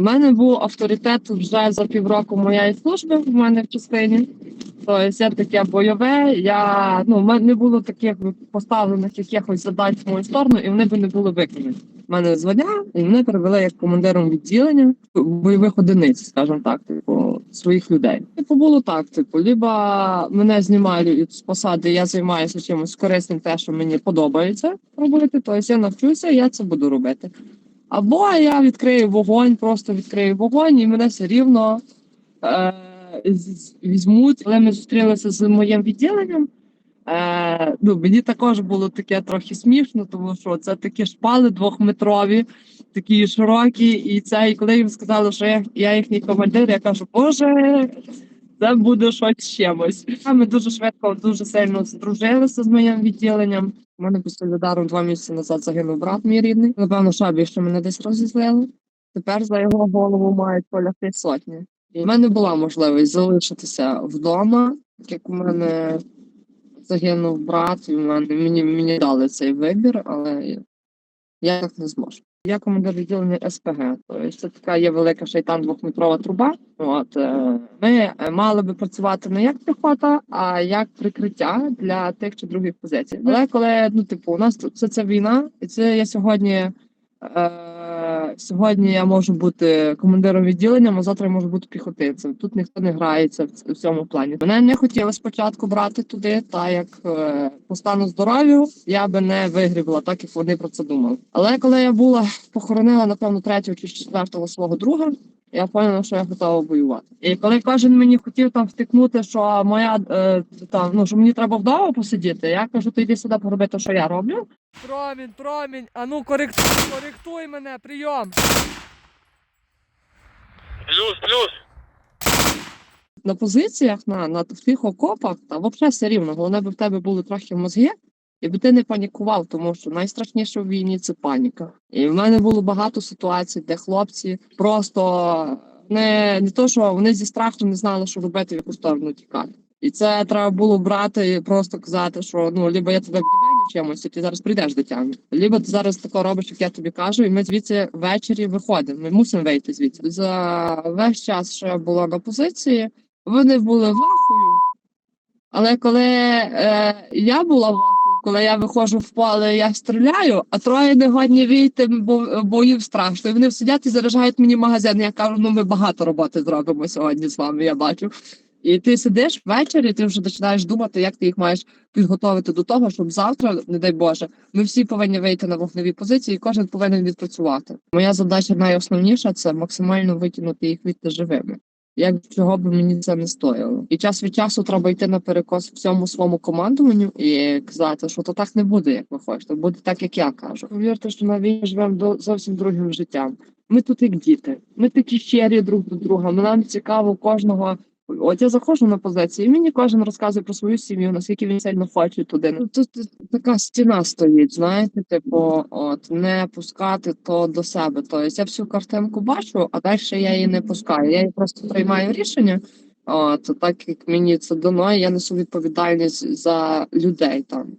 У мене був авторитет вже за півроку моєї служби в мене в частині. Тобто я таке бойове. Я ну в мене не було таких поставлених якихось задач в мою сторону, і вони би не були виконані. У мене звання, і мене перевели як командиром відділення бойових одиниць, скажімо так, типу своїх людей. Типу було так: типу, либо мене знімають з посади, я займаюся чимось корисним, те, що мені подобається робити. Тобто я навчуся, я це буду робити. Або я відкрию вогонь, просто відкрию вогонь, і мене все рівно е, візьмуть. Коли ми зустрілися з моїм відділенням, е, ну, мені також було таке трохи смішно, тому що це такі шпали двохметрові, такі широкі. І це, і коли їм сказали, що я, я їхній командир, я кажу, боже. Це буде щось чимось. Ми дуже швидко, дуже сильно здружилися з моїм відділенням. У мене під Солідаром два місяці назад загинув брат мій рідний. Напевно, шабі, що мене десь розізлили. Тепер за його голову мають полягти сотні. В мене була можливість залишитися вдома, як у мене загинув брат, і в мене мені, мені дали цей вибір, але я так не зможу. Я командир відділення СПГ. Тобто це така є велика шайтан двохметрова труба. От е, ми е, мали би працювати не як піхота, а як прикриття для тих чи других позицій. Але коли ну, типу, у нас тут все це війна, і це я сьогодні. Е, сьогодні я можу бути командиром відділення, а завтра я можу бути піхотинцем. Тут ніхто не грається в, цьому плані. Мене не хотіли спочатку брати туди, та як е, по стану здоров'ю я би не вигрібла, так як вони про це думали. Але коли я була похоронила, напевно, третього чи четвертого свого друга. Я впевнена, що я готова воювати. І коли кожен мені хотів там втикнути, що моя е, там ну що мені треба вдома посидіти, я кажу, ти йди сюди пороби те, що я роблю. Промінь, промінь. А ну коректуй, коректуй мене, прийом. Плюс, плюс. на позиціях, на, на в тих окопах, та взагалі все рівно. Головне, би в тебе були трохи мозги, і би ти не панікував, тому що найстрашніше в війні це паніка. І в мене було багато ситуацій, де хлопці просто не, не то, що вони зі страху не знали, що робити, в яку сторону тікати. І це треба було брати і просто казати, що ну либо я тебе в'їбеню чимось, і ти зараз прийдеш до тями, либо ти зараз тако робиш, як я тобі кажу, і ми звідси ввечері виходимо. Ми мусимо вийти звідси. За весь час, що я була на позиції, вони були в ахую. Але коли е, я була коли я виходжу в поле, я стріляю, а троє не годні вийти, бо, бо їм страшно. І вони сидять і заряджають мені магазин. Я кажу, ну ми багато роботи зробимо сьогодні з вами, я бачу. І ти сидиш ввечері, ти вже починаєш думати, як ти їх маєш підготовити до того, щоб завтра, не дай Боже, ми всі повинні вийти на вогневі позиції, і кожен повинен відпрацювати. Моя задача найосновніша це максимально витягнути їх від живими. Як чого би мені це не стоїло, і час від часу треба йти на перекос всьому своєму командуванню і казати, що то так не буде, як ви хочете, буде так, як я кажу. Повірте, що на війні живемо до зовсім другим життям. Ми тут як діти, ми такі щирі друг до друга. Нам цікаво кожного. От я заходжу на позицію, і мені кожен розказує про свою сім'ю, наскільки він сильно хоче туди. Ну, Тут така стіна стоїть, знаєте, типу, от не пускати то до себе. Тобто я всю картинку бачу, а далі я її не пускаю. Я її просто приймаю рішення. От так як мені це дано, я несу відповідальність за людей там.